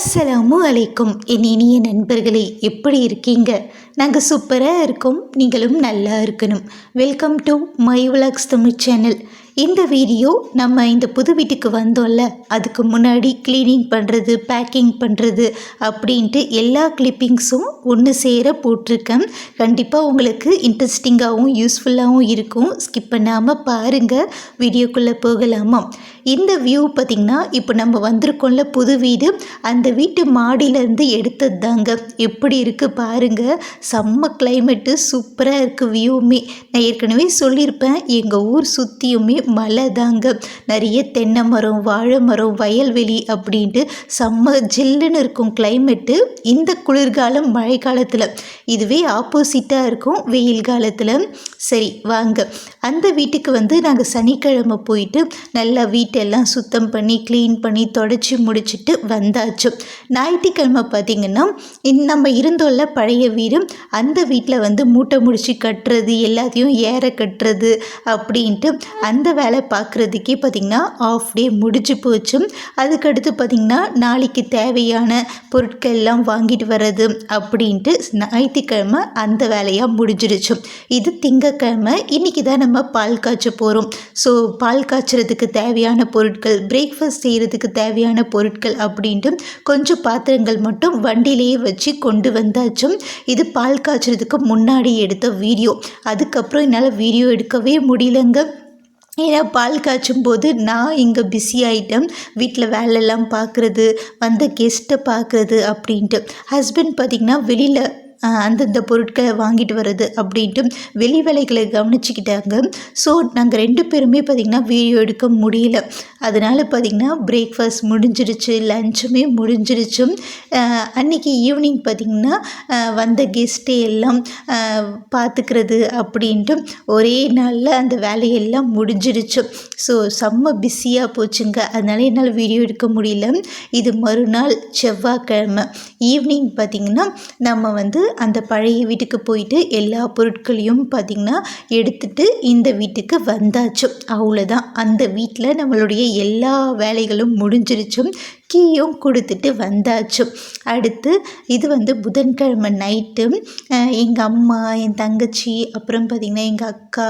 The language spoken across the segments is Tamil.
அஸ்ஸலாமு அலைக்கும் என் இனிய நண்பர்களே எப்படி இருக்கீங்க? நாங்கள் சூப்பராக இருக்கோம். நீங்களும் நல்லா இருக்கணும். Welcome to my vlogs Tamil channel இந்த வீடியோ நம்ம இந்த புது வீட்டுக்கு வந்தோம்ல அதுக்கு முன்னாடி க்ளீனிங் பண்ணுறது பேக்கிங் பண்ணுறது அப்படின்ட்டு எல்லா கிளிப்பிங்ஸும் ஒன்று சேர போட்டிருக்கேன். கண்டிப்பாக உங்களுக்கு இன்ட்ரெஸ்டிங்காகவும் யூஸ்ஃபுல்லாகவும் இருக்கும். ஸ்கிப் பண்ணாமல் பாருங்கள் வீடியோக்குள்ளே போகலாமா? இந்த வியூ பார்த்திங்கன்னா இப்போ நம்ம வந்திருக்கோம்ல புது வீடு அந்த வீட்டு மாடியிலேருந்து எடுத்தது தாங்க எப்படி இருக்குது பாருங்கள் செம்ம கிளைமேட்டு சூப்பராக இருக்குது வியூவுமே நான் ஏற்கனவே சொல்லியிருப்பேன் எங்கள் ஊர் சுற்றியுமே மலை தாங்க நிறைய தென்னை மரம் வாழை மரம் வயல்வெளி அப்படின்ட்டு செம்ம ஜில்லுன்னு இருக்கும் கிளைமேட்டு இந்த குளிர்காலம் மழை காலத்தில் இதுவே ஆப்போசிட்டாக இருக்கும் வெயில் காலத்தில். சரி வாங்க. அந்த வீட்டுக்கு வந்து நாங்கள் சனிக்கிழமை போயிட்டு நல்லா வீட்டெல்லாம் சுத்தம் பண்ணி க்ளீன் பண்ணி தொடச்சி முடிச்சுட்டு வந்தாச்சு. ஞாயிற்றுக்கிழமை பார்த்திங்கன்னா இந் நம்ம இருந்தோம்ல பழைய வீடு. அந்த வீட்டில் வந்து மூட்டை முடிச்சு கட்டுறது எல்லாத்தையும் ஏற கட்டுறது அப்படின்ட்டு அந்த வேலை பார்க்குறதுக்கே பார்த்திங்கன்னா ஆஃப் டே முடிஞ்சு போச்சு. அதுக்கடுத்து பார்த்திங்கன்னா நாளைக்கு தேவையான பொருட்கள் எல்லாம் வாங்கிட்டு வர்றது அப்படின்ட்டு ஞாயிற்றுக்கிழமை அந்த வேலையாக முடிஞ்சிருச்சு. இது திங்கக்கிழமை. இன்றைக்கி தான் நம்ம பால் காய்ச்ச போகிறோம் ஸோ பால் காய்ச்சறதுக்கு தேவையான பொருட்கள் பிரேக்ஃபாஸ்ட் செய்கிறதுக்கு தேவையான பொருட்கள் அப்படின்ட்டு கொஞ்சம் பாத்திரங்கள் மட்டும் வண்டியிலேயே வச்சு கொண்டு வந்தாச்சும் இது பால் காய்ச்சறதுக்கு முன்னாடி எடுத்த வீடியோ. அதுக்கப்புறம் என்னால் வீடியோ எடுக்கவே முடியலங்க. ஏன்னா பால் காய்ச்சும் போது நான் இங்கே பிஸி ஆகிட்டேன் வீட்டில் வேலையெல்லாம் பார்க்குறது வந்த கெஸ்ட்டை பார்க்குறது அப்படின்ட்டு. ஹஸ்பண்ட் பார்த்திங்கன்னா வெளியில் அந்தந்த பொருட்களை வாங்கிட்டு வர்றது அப்படின்ட்டு வெளி வேலைகளை கவனிச்சுக்கிட்டாங்க. ஸோ நாங்கள் ரெண்டு பேருமே பார்த்திங்கன்னா வீடியோ எடுக்க முடியல. அதனால் பார்த்திங்கன்னா பிரேக்ஃபாஸ்ட் முடிஞ்சிருச்சு லஞ்சுமே முடிஞ்சிருச்சு. அன்றைக்கி ஈவினிங் பார்த்திங்கன்னா வந்த கெஸ்ட்டே எல்லாம் பார்த்துக்கிறது அப்படின்ட்டு ஒரே நாளில் அந்த வேலையெல்லாம் முடிஞ்சிருச்சு. ஸோ செம்ம பிஸியாக போச்சுங்க. அதனால் என்னால் வீடியோ எடுக்க முடியல. இது மறுநாள் செவ்வாய்க்கிழமை. ஈவினிங் பார்த்திங்கன்னா நம்ம வந்து அந்த பழைய வீட்டுக்கு போயிட்டு எல்லா பொருட்களையும் பார்த்திங்கன்னா எடுத்துட்டு இந்த வீட்டுக்கு வந்தாச்சு. அவ்வளோதான் அந்த வீட்டில் நம்மளுடைய எல்லா வேலைகளும் முடிஞ்சிருச்சும் கீயும் கொடுத்துட்டு வந்தாச்சு. அடுத்து இது வந்து புதன்கிழமை நைட்டு எங்கள் அம்மா என் தங்கச்சி அப்புறம் பார்த்திங்கன்னா எங்கள் அக்கா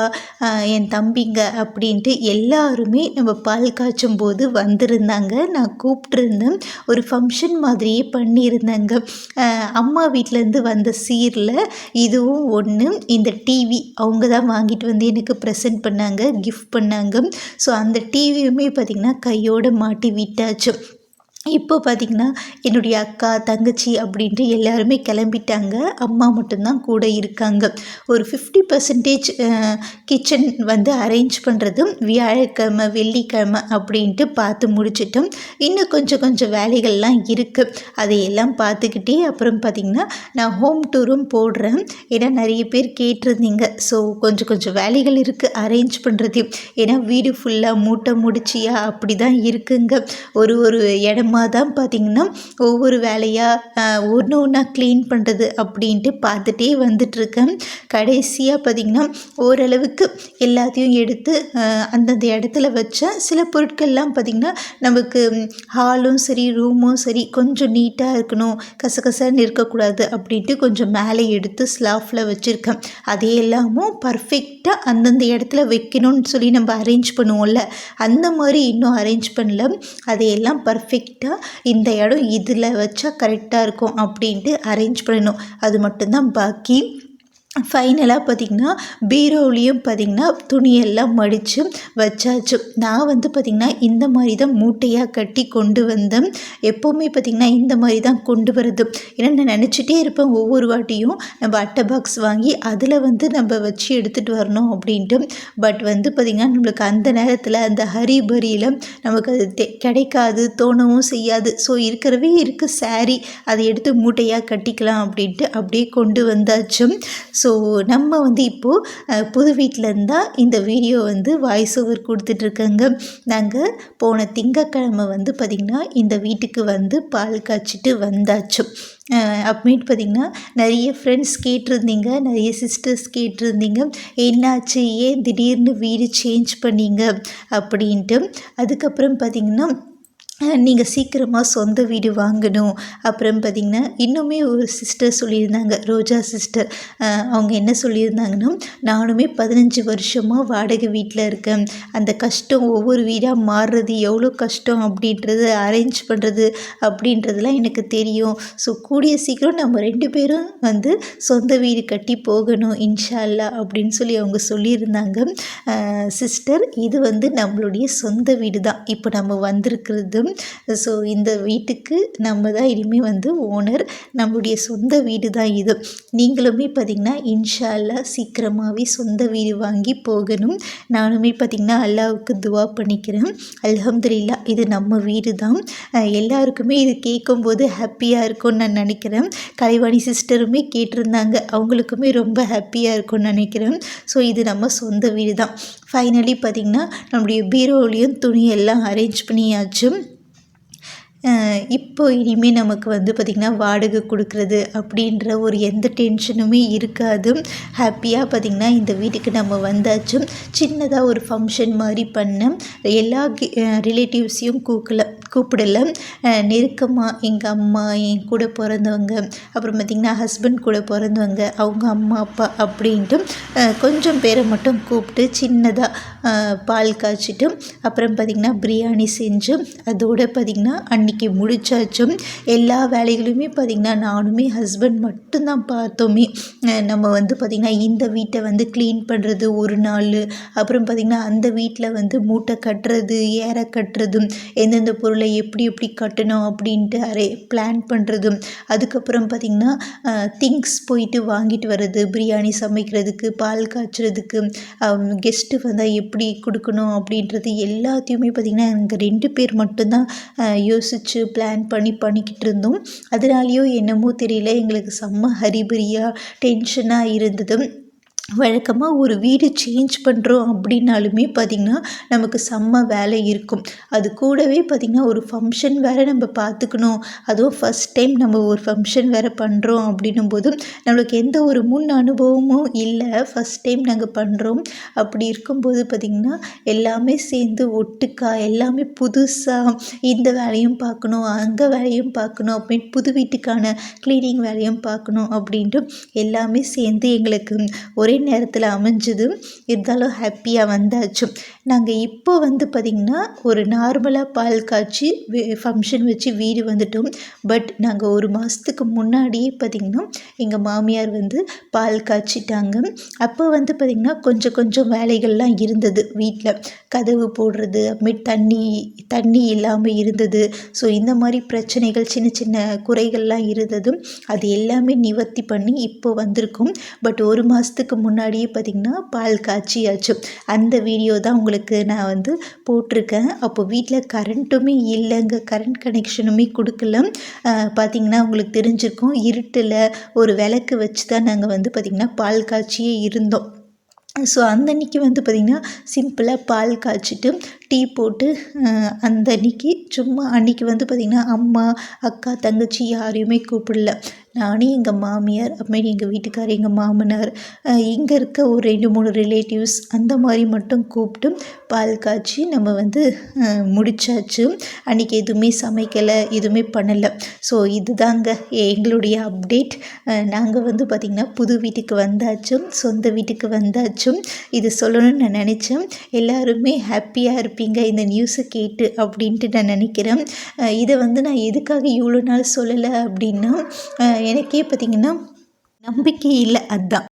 என் தம்பிங்க அப்படின்ட்டு எல்லாருமே நம்ம பால் காய்ச்சும் போது வந்திருந்தாங்க. நான் கூப்பிட்ருந்தேன் ஒரு ஃபங்க்ஷன் மாதிரியே பண்ணியிருந்தேங்க. அம்மா வீட்டிலேருந்து வந்த சீரில் இதுவும் ஒன்று இந்த டிவி அவங்க தான் வாங்கிட்டு வந்து எனக்கு ப்ரெசென்ட் பண்ணாங்க கிஃப்ட் பண்ணாங்க. ஸோ அந்த டிவியுமே பார்த்திங்கன்னா கையோடு மாட்டி விட்டாச்சு. இப்போ பார்த்திங்கன்னா என்னுடைய அக்கா தங்கச்சி அப்படின்ட்டு எல்லாருமே கிளம்பிட்டாங்க. அம்மா மட்டும்தான் கூட இருக்காங்க. ஒரு ஃபிஃப்டி பர்சன்டேஜ் கிச்சன் வந்து அரேஞ்ச் பண்ணுறதும் வியாழக்கிழமை வெள்ளிக்கிழமை அப்படின்ட்டு பார்த்து முடிச்சிட்டோம். இன்னும் கொஞ்சம் கொஞ்சம் வேலைகள்லாம் இருக்குது அதையெல்லாம் பார்த்துக்கிட்டே அப்புறம் பார்த்திங்கன்னா நான் ஹோம் டூரும் போடுறேன். ஏன்னா நிறைய பேர் கேட்டிருந்தீங்க. ஸோ கொஞ்சம் கொஞ்சம் வேலைகள் இருக்குது அரேஞ்ச் பண்ணுறது ஏன்னா வீடு ஃபுல்லாக மூட்டை முடிச்சியா? அப்படி தான் இருக்குங்க. ஒரு ஒரு இடமா அம்மா தான் பார்த்திங்கன்னா ஒவ்வொரு வேலையாக ஒன்று ஒன்றா க்ளீன் பண்ணுறது அப்படின்ட்டு பார்த்துட்டே வந்துட்டுருக்கேன். கடைசியாக பார்த்திங்கன்னா ஓரளவுக்கு எல்லாத்தையும் எடுத்து அந்தந்த இடத்துல வச்சேன் சில பொருட்கள்லாம் பார்த்திங்கன்னா நமக்கு ஹாலும் சரி ரூமும் சரி கொஞ்சம் நீட்டாக இருக்கணும் கசகசன்னு இருக்கக்கூடாது அப்படின்ட்டு கொஞ்சம் மேலே எடுத்து ஸ்லாஃபில் வச்சுருக்கேன். அதே எல்லாமும் பர்ஃபெக்டாக அந்தந்த இடத்துல வைக்கணும்னு சொல்லி நம்ம அரேஞ்ச் பண்ணுவோம்ல அந்த மாதிரி இன்னும் அரேஞ்ச் பண்ணல. அதையெல்லாம் பர்ஃபெக்ட் கரெக்டாக இந்த இடம் இதில் வச்சா கரெக்டாக இருக்கும் அப்படின்ட்டு அரேஞ்ச் பண்ணணும். அது மட்டும்தான் பாக்கி. ஃபைனலாக பார்த்திங்கன்னா பீரோவிலையும் பார்த்திங்கன்னா துணியெல்லாம் மடித்து வச்சாச்சு. நான் வந்து பார்த்திங்கன்னா இந்த மாதிரி தான் மூட்டையாக கட்டி கொண்டு வந்தேன். எப்போவுமே பார்த்திங்கன்னா இந்த மாதிரி தான் கொண்டு வரது ஏன்னா நான் நினச்சிட்டே இருப்பேன் ஒவ்வொரு வாட்டியும் நம்ம அட்டை பாக்ஸ் வாங்கி அதில் வந்து நம்ம வச்சு எடுத்துகிட்டு வரணும் அப்படின்ட்டு. பட் வந்து பார்த்திங்கன்னா நம்மளுக்கு அந்த நேரத்தில் அந்த ஹரி பரியில் நமக்கு அது தே கிடைக்காது தோணவும் செய்யாது. ஸோ இருக்கிறவே இருக்குது சாரி அதை எடுத்து மூட்டையாக கட்டிக்கலாம் அப்படின்ட்டு அப்படியே கொண்டு வந்தாச்சு. ஸோ நம்ம வந்து இப்போது புது வீட்டிலேருந்து இந்த வீடியோ வந்து வாய்ஸ் ஓவர் கொடுத்துட்ருக்கேங்க நாங்கள் போன திங்கக்கிழமை வந்து பார்த்திங்கன்னா இந்த வீட்டுக்கு வந்து பால் காய்ச்சிட்டு வந்தாச்சு. அப்புறமேட்டு பார்த்திங்கன்னா நிறைய ஃப்ரெண்ட்ஸ் கேட்டிருந்தீங்க நிறைய சிஸ்டர்ஸ் கேட்டிருந்தீங்க. என்னாச்சு? ஏன் திடீர்னு வீடு சேஞ்ச் பண்ணீங்க? அப்படின்ட்டு. அதுக்கப்புறம் பார்த்திங்கன்னா நீங்கள் சீக்கிரமாக சொந்த வீடு வாங்கணும். அப்புறம் பார்த்திங்கன்னா இன்னுமே ஒரு சிஸ்டர் சொல்லியிருந்தாங்க ரோஜா சிஸ்டர் அவங்க என்ன சொல்லியிருந்தாங்கன்னா நானுமே பதினஞ்சு வருஷமாக வாடகை வீட்டில் இருக்கேன். அந்த கஷ்டம் ஒவ்வொரு வீடாக மாறுறது எவ்வளோ கஷ்டம் அப்படின்றது அரேஞ்ச் பண்ணுறது அப்படின்றதுலாம் எனக்கு தெரியும். ஸோ கூடிய சீக்கிரம் நம்ம ரெண்டு பேரும் வந்து சொந்த வீடு கட்டி போகணும் இன்ஷால்லா அப்படின்னு சொல்லி அவங்க சொல்லியிருந்தாங்க. சிஸ்டர் இது வந்து நம்மளுடைய சொந்த வீடு தான் இப்போ நம்ம வந்திருக்கிறது ஸோ இந்த வீட்டுக்கு நம்ம தான் இனிமேல் வந்து ஓனர் நம்மளுடைய சொந்த வீடு தான் இது. நீங்களுமே பார்த்திங்கன்னா இன்ஷால்லா சீக்கிரமாகவே சொந்த வீடு வாங்கி போகணும். நானுமே பார்த்திங்கன்னா அல்லாவுக்கு துவா பண்ணிக்கிறேன். அலமதுல்லா இது நம்ம வீடு தான் எல்லாருக்குமே இது கேட்கும்போது ஹாப்பியாக இருக்கும்னு நான் நினைக்கிறேன். கலைவாணி சிஸ்டருமே கேட்டிருந்தாங்க. அவங்களுக்குமே ரொம்ப ஹாப்பியாக இருக்கும்னு நினைக்கிறேன். ஸோ இது நம்ம சொந்த வீடு தான் ஃபைனலி பார்த்திங்கன்னா நம்முடைய பீரோலையும் துணியெல்லாம் அரேஞ்ச் பண்ணியாச்சு. இப்போ இனிமேல் நமக்கு வந்து பார்த்திங்கன்னா வாடகை கொடுக்குறது அப்படின்ற ஒரு எந்த டென்ஷனுமே இருக்காது. ஹாப்பியாக பார்த்திங்கன்னா இந்த வீட்டுக்கு நம்ம வந்தாச்சும் சின்னதாக ஒரு ஃபங்க்ஷன் மாதிரி பண்ணேன் எல்லா ரிலேட்டிவ்ஸையும் கூக்கல கூப்பிடல. நெருக்கமாக எங்கள் அம்மா என் கூட பிறந்தவங்க அப்புறம் பார்த்திங்கன்னா ஹஸ்பண்ட் கூட பிறந்தவங்க அவங்க அம்மா அப்பா அப்படின்ட்டு கொஞ்சம் பேரை மட்டும் கூப்பிட்டு சின்னதாக பால் காய்ச்சிட்டு அப்புறம் பார்த்திங்கன்னா பிரியாணி செஞ்சு அதோடு பார்த்திங்கன்னா அன்னி அன்றைக்கி முடிச்சாச்சும் எல்லா வேலைகளுமே பார்த்திங்கன்னா நானுமே ஹஸ்பண்ட் மட்டும்தான் பார்த்தோமே. நம்ம வந்து பார்த்திங்கன்னா இந்த வீட்டை வந்து க்ளீன் பண்ணுறது ஒரு நாள் அப்புறம் பார்த்திங்கன்னா அந்த வீட்டில் வந்து மூட்டை கட்டுறது ஏற கட்டுறதும் எந்தெந்த பொருளை எப்படி எப்படி கட்டணும் அப்படின்ட்டு அரே பிளான் பண்ணுறதும் அதுக்கப்புறம் பார்த்திங்கன்னா திங்ஸ் போயிட்டு வாங்கிட்டு வர்றது பிரியாணி சமைக்கிறதுக்கு பால் காய்ச்சறதுக்கு கெஸ்ட்டு வந்தால் எப்படி கொடுக்கணும் அப்படின்றது எல்லாத்தையுமே பார்த்திங்கன்னா எங்கள் ரெண்டு பேர் மட்டும்தான் யோசிச்சு யோசித்து பிளான் பண்ணி பண்ணிக்கிட்டு இருந்தோம். அதனாலேயோ என்னமோ தெரியல எங்களுக்கு செம்ம ஹரிபரியாக டென்ஷனாக இருந்தது. வழக்கமாக ஒரு வீடு சேஞ்ச் பண்ணுறோம் அப்படின்னாலுமே பார்த்திங்கன்னா நமக்கு செம்ம வேலை இருக்கும். அது கூடவே பார்த்திங்கன்னா ஒரு ஃபங்க்ஷன் வேறு நம்ம பார்த்துக்கணும் அதுவும் ஃபஸ்ட் டைம் நம்ம ஒரு ஃபங்க்ஷன் வேறு பண்ணுறோம் அப்படின்னும் போது நம்மளுக்கு எந்த ஒரு முன் அனுபவமும் இல்லை. ஃபஸ்ட் டைம் நாங்கள் பண்ணுறோம் அப்படி இருக்கும்போது பார்த்திங்கன்னா எல்லாமே சேர்ந்து ஒட்டுக்கா எல்லாமே புதுசாக இந்த வேலையும் பார்க்கணும் அங்கே வேலையும் பார்க்கணும் அப்படின்னு புது வீட்டுக்கான க்ளீனிங் வேலையும் பார்க்கணும் அப்படின்ட்டு எல்லாமே சேர்ந்து எங்களுக்கு ஒரே நேரத்தில் அமைஞ்சுது இருந்தாலும் ஹாப்பியாக வந்தாச்சு. நாங்கள் இப்போ வந்து பார்த்திங்கன்னா ஒரு நார்மலாக பால் காய்ச்சி ஃபங்க்ஷன் வச்சு வீடு வந்துட்டோம். பட் நாங்கள் ஒரு மாதத்துக்கு முன்னாடியே பார்த்திங்கன்னா எங்கள் மாமியார் வந்து பால் காய்ச்சிட்டாங்க. அப்போ வந்து பார்த்திங்கன்னா கொஞ்சம் கொஞ்சம் வேலைகள்லாம் இருந்தது வீட்டில் கதவு போடுறது அப்புறமேட்டு தண்ணி தண்ணி இல்லாமல் இருந்தது. ஸோ இந்த மாதிரி பிரச்சனைகள் சின்ன சின்ன குறைகள்லாம் இருந்ததும் அது எல்லாமே நிவர்த்தி பண்ணி இப்போ வந்திருக்கும். பட் ஒரு மாதத்துக்கு முன்னாடி முன்னாடியே பார்த்திங்கன்னா பால் காய்ச்சியாச்சு. அந்த வீடியோ தான் உங்களுக்கு நான் வந்து போட்டிருக்கேன். அப்போ வீட்டில் கரண்ட்டுமே இல்லைங்க. கரண்ட் கனெக்ஷனுமே கொடுக்கல. பார்த்திங்கன்னா உங்களுக்கு தெரிஞ்சிருக்கும். இருட்டில் ஒரு விளக்கு வச்சு தான் நாங்கள் வந்து பார்த்திங்கன்னா பால் காய்ச்சியே இருந்தோம். ஸோ அந்த அன்றைக்கி வந்து பார்த்திங்கன்னா சிம்பிளாக பால் காய்ச்சிட்டு டீ போட்டு அந்த அன்றைக்கி சும்மா அன்றைக்கி வந்து பார்த்திங்கன்னா அம்மா அக்கா தங்கச்சி யாரையுமே கூப்பிடல. நானே எங்கள் மாமியார் அப்புறமேட்டு எங்கள் வீட்டுக்கார் எங்கள் மாமனார் இங்கே இருக்க ஒரு ரெண்டு மூணு ரிலேட்டிவ்ஸ் அந்த மாதிரி மட்டும் கூப்பிட்டு பால் காய்ச்சி நம்ம வந்து முடித்தாச்சு அன்றைக்கி எதுவுமே சமைக்கலை எதுவுமே பண்ணலை. ஸோ இதுதாங்க எங்களுடைய அப்டேட் நாங்கள் வந்து பார்த்திங்கன்னா புது வீட்டுக்கு வந்தாச்சும் சொந்த வீட்டுக்கு வந்தாச்சும் இது சொல்லணும்னு நான் நினச்சேன். எல்லாருமே ஹாப்பியாக இருப்பீங்க இந்த நியூஸை கேட்டு அப்படின்ட்டு நான் நினைக்கிறேன். இதை வந்து நான் எதுக்காக இவ்வளோ நாள் சொல்லலை அப்படின்னா எனக்கே பார்த்திங்கன்னா நம்பிக்கை இல்லை அதுதான்